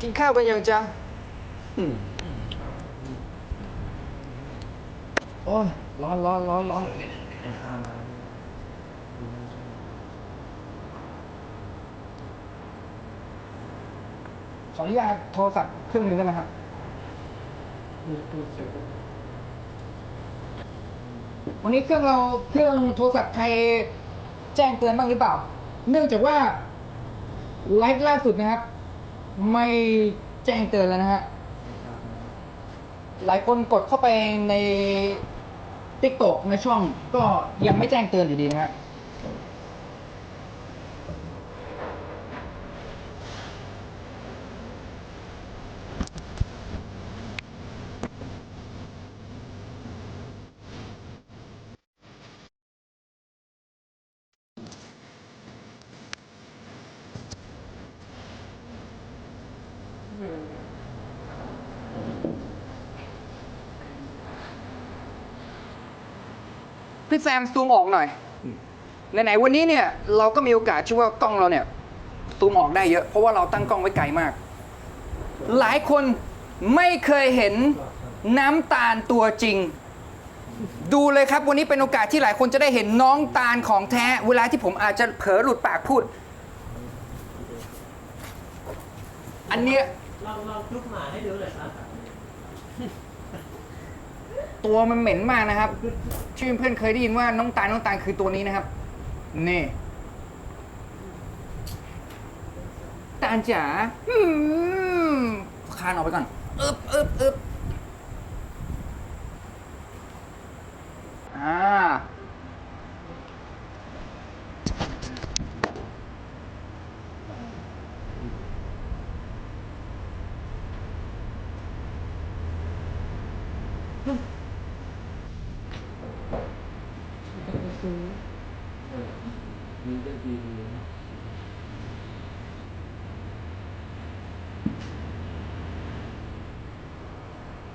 กินข้าวกันยังจ๊ะอืมโอ้ยร้อนร้อนร้อนร้อนขออนุญาตโทรศัพท์เครื่องหนึงได้ไหมครับวันนี้เครื่องเราเครื่องโทรศัพท์ใครแจ้งเตือนบ้างหรือเปล่า เนื่องจากว่าไลฟ์ล่าสุดนะครับ ไม่แจ้งเตือนแล้วนะฮะหลายคนกดเข้าไปในติ๊กตกในช่องก็ยังไม่แจ้งเตือนอยู่ดีนะฮะ พี่แซมซูมออกหน่อยไหนๆวันนี้เนี่ยเราก็มีโอกาสที่ว่ากล้องเราเนี่ยซูมออกได้เยอะ เพราะว่าเราตั้งกล้องไว้ไกลมาก หลายคนไม่เคยเห็นน้ำตาลตัวจริง ดูเลยครับวันนี้เป็นโอกาสที่หลายคนจะได้เห็นน้องตาลของแท้ เวลาที่ผมอาจจะเผลอหลุดปากพูด อันเนี้ยลองลองลุกหมาให้ดูหน่อยครับ ตัวมันเหม็นมากนะครับ ชื่อเพื่อนเคยได้ยินว่าน้องตาลน้องตาลคือตัวนี้นะครับ นี่ ตาลจ๋าคานออกไปก่อนอึบอึบอึบอ่า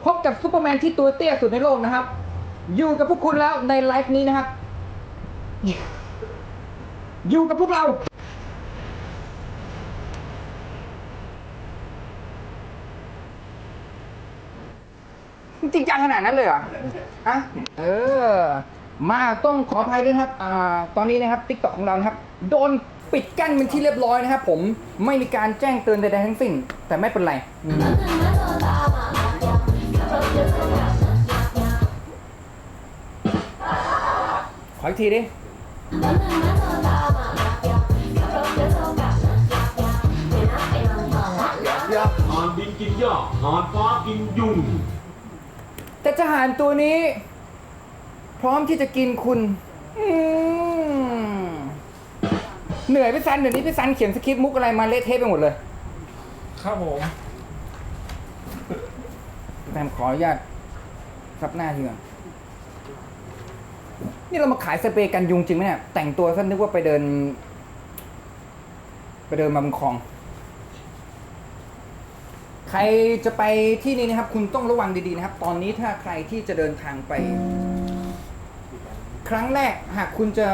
พบกับซูเปอร์แมนที่ตัวเตี้ยสุดในโลกนะครับ อยู่กับพวกคุณแล้วในไลฟ์นี้นะครับ อยู่กับพวกเรา จริงจังขนาดนั้นเลยเหรออะเออ มาต้องขออภัยด้วยนะครับอ่าตอนนี้นะครับติ๊กต็อกของเรานะครับ โดนปิดกั้นเป็นที่เรียบร้อยนะครับผมไม่มีการแจ้งเตือนใดๆทั้งสิ้น แต่ไม่เป็นไรอืมขออีกทีดินอนดินกินหญ้านอนฟ้ากินยุงแต่ทหารตัวนี้ พร้อมที่จะกินคุณอืมเหนื่อยพี่ซันเดี๋ยวนี้พี่ซันเขียนสคริปต์มุกอะไรมาเละเทะไปหมดเลย ครับผมแม่ขออนุญาตซับหน้าทีก่อนนี่เรามาขายสเปรย์กันยุงจริงไหมเนี่ย แต่งตัวซะนึกว่าไปเดิน ไปเดินมาบนคลอง ใครจะไปที่นี่นะครับ คุณต้องระวังดีๆนะครับ ตอนนี้ถ้าใครที่จะเดินทางไป ครั้งแรกหากคุณจะ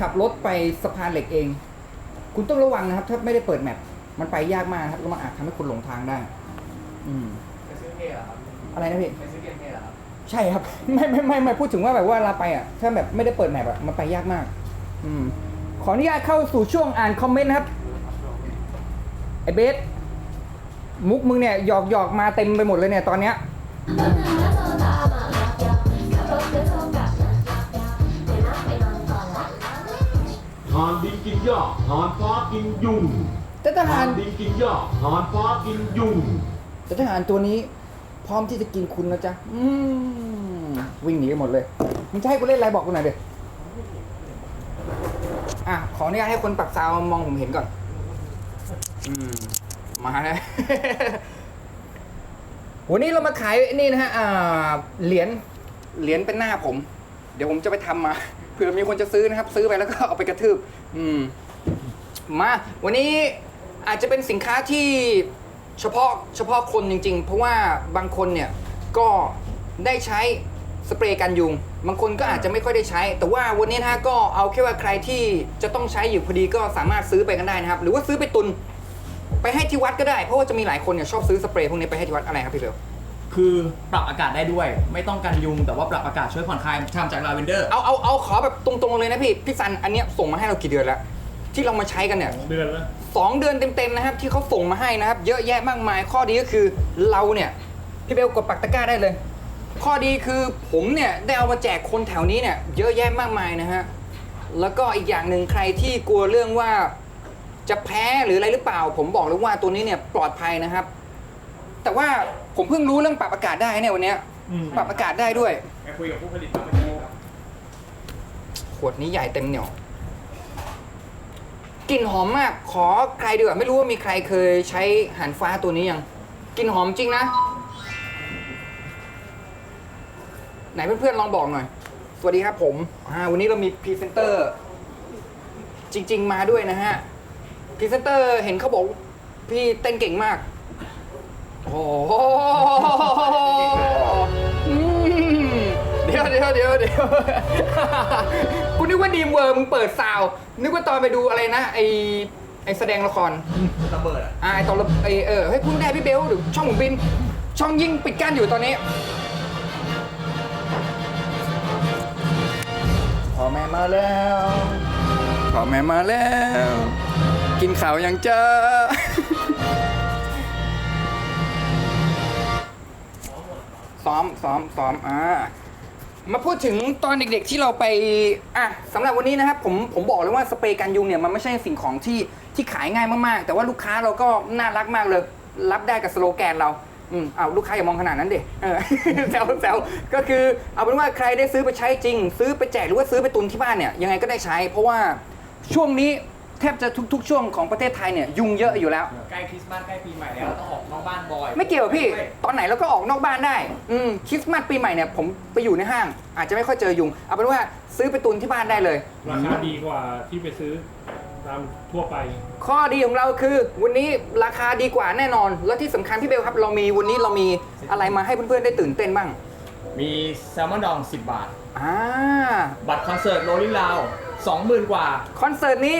ขับรถไปสะพานเหล็กเอง คุณต้องระวังนะครับ ถ้าไม่ได้เปิดแมปมันไปยากมากนะครับแล้วมันอาจทำให้คุณหลงทางได้ อืมไปซื้อเพลเหรอครับอะไรนะพี่ไปซื้อเกมเพลเหรอครับใช่ครับ ไม่ไม่ไม่ไม่พูดถึงว่าแบบว่าเราไปอะ ถ้าแบบไม่ได้เปิดแมปอะมันไปยากมาก อืม ขออนุญาตเข้าสู่ช่วงอ่านคอมเมนต์นะครับไอเบสมุกมึงเนี่ยหยอกหยอกมาเต็มไปหมดเลยเนี่ยตอนเนี้ย อนดินกินหญ้านอนฟ้ากินยุงแต่ทนหาอรนดินกินหญ้านอนฟ้ากินยุงแต่ทหารตัวนี้ พร้อมที่จะกินคุณนะจ๊ะอืมวิ่งหนีกันหมดเลยมึงจะให้กูเล่นอะไรบอกกูหน่อยดิอะขออนุญาตให้คนปรับซาวด์มองผมเห็นก่อน อืมมาแล้ววันนี้เรามาขายนี่นะฮะอ่าเหรียญ เหรียญเป็นหน้าผม เดี๋ยวผมจะไปทำมาเผื่อมีคนจะซื้อนะครับ ซื้อไปแล้วก็เอาไปกระทืบอืมมาวันนี้อาจจะเป็นสินค้าที่เฉพาะเฉพาะคนจริง ๆ เพราะว่าบางคนเนี่ยก็ได้ใช้สเปรย์กันยุง บางคนก็อาจจะไม่ค่อยได้ใช้ แต่ว่าวันนี้นะฮะก็เอาแค่ว่าใครที่จะต้องใช้อยู่พอดีก็สามารถซื้อไปกันได้นะครับ หรือว่าซื้อไปตุน ไปให้ที่วัดก็ได้ เพราะว่าจะมีหลายคนเนี่ยชอบซื้อสเปรย์พวกนี้ไปให้ที่วัดอะไรครับพี่เบล คือปรับอากาศได้ด้วย ไม่ต้องกันยุงแต่ว่าปรับอากาศช่วยผ่อนคลายทำจากลาเวนเดอร์เอาเอาเอาขอแบบตรงๆเลยนะพี่พี่ซันอันเนี้ยส่งมาให้เรากี่เดือนแล้ว ที่เรามาใช้กันเนี่ยเดือนแล้วสองเดือนเต็มๆนะครับที่เขาส่งมาให้นะครับ เยอะแยะมากมาย ข้อดีก็คือเราเนี่ยพี่เบลกดปักตะกร้าได้เลย ข้อดีคือผมเนี่ยได้เอามาแจกคนแถวนี้เนี่ยเยอะแยะมากมายนะฮะแล้วก็อีกอย่างหนึ่งใครที่กลัวเรื่องว่าจะแพ้หรืออะไรหรือเปล่า ผมบอกเลยว่าตัวนี้เนี่ยปลอดภัยนะครับ แต่ว่าผมเพิ่งรู้เรื่องปรับอากาศได้เนี่ยวันเนี้ยปรับอากาศได้ด้วยไปคุยกับผู้ผลิตมาเมื่อกี้ครับขวดนี้ใหญ่เต็มเหนียวกลิ่นหอมมาก ขอใครดีกว่าไม่รู้ว่ามีใครเคยใช้หันฟ้าตัวนี้ยังกลิ่นหอมจริงนะ ไหนเพื่อนๆลองบอกหน่อย สวัสดีครับผมอ่าวันนี้เรามีพรีเซนเตอร์ จริง ๆ มาด้วยนะฮะพรีเซนเตอร์เห็นเขาบอกพี่เต้นเก่งมาก โอ้โหอืมเดี๋ยวเดี๋ยวเดี๋ยวเดี๋ยวกูนึกว่าดีมเวอร์มึงเปิดซาวด์นึกว่าตอนไปดูอะไรนะไอไอแสดงละคร ระเบิดอะอ่าไอตอนละไอเออเฮ้ยคุณได้พี่เบลหรือช่องผมบิน ช่องยิงปิดกั้นอยู่ตอนนี้พ่อแม่มาแล้วพ่อแม่มาแล้ว กินข่าวยังเจอ ซ้อมซ้อมซ้อมอ่ามาพูดถึงตอนเด็กๆที่เราไปอะสำหรับวันนี้นะครับผมผมบอกเลยว่าสเปรย์กันยุงเนี่ยมันไม่ใช่สิ่งของที่ที่ขายง่ายมากๆ แต่ว่าลูกค้าเราก็น่ารักมากเลย รับได้กับสโลแกนเราอืมเอาลูกค้าอย่ามองขนาดนั้นเด็เออแซวแซวก็คือเอาเป็นว่าใครได้ซื้อไปใช้จริง ซื้อไปแจกหรือว่าซื้อไปตุนที่บ้านเนี่ยยังไงก็ได้ใช้ เพราะว่าช่วงนี้ แทบจะทุก ๆ ช่วงของประเทศไทยเนี่ยยุงเยอะอยู่แล้ว ใกล้คริสต์มาสใกล้ปีใหม่แล้วต้องออกนอกบ้านบ่อยไม่เกี่ยวพี่ ตอนไหนเราก็ออกนอกบ้านได้อืมคริสต์มาสปีใหม่เนี่ยผมไปอยู่ในห้าง อาจจะไม่ค่อยเจอยุง เอาเป็นว่าซื้อไปตุนที่บ้านได้เลย ราคาดีกว่าที่ไปซื้อตามทั่วไป ข้อดีของเราคือ วันนี้ราคาดีกว่าแน่นอน แล้วที่สำคัญพี่เบลครับ เรามีวันนี้เรามีอะไรมาให้เพื่อนๆได้ตื่นเต้นบ้างมีแซลมอนดอง 10 บาท อ่าบัตรคอนเสิร์ตโรลลิ่งลาว20,000 กว่า คอนเสิร์ตนี้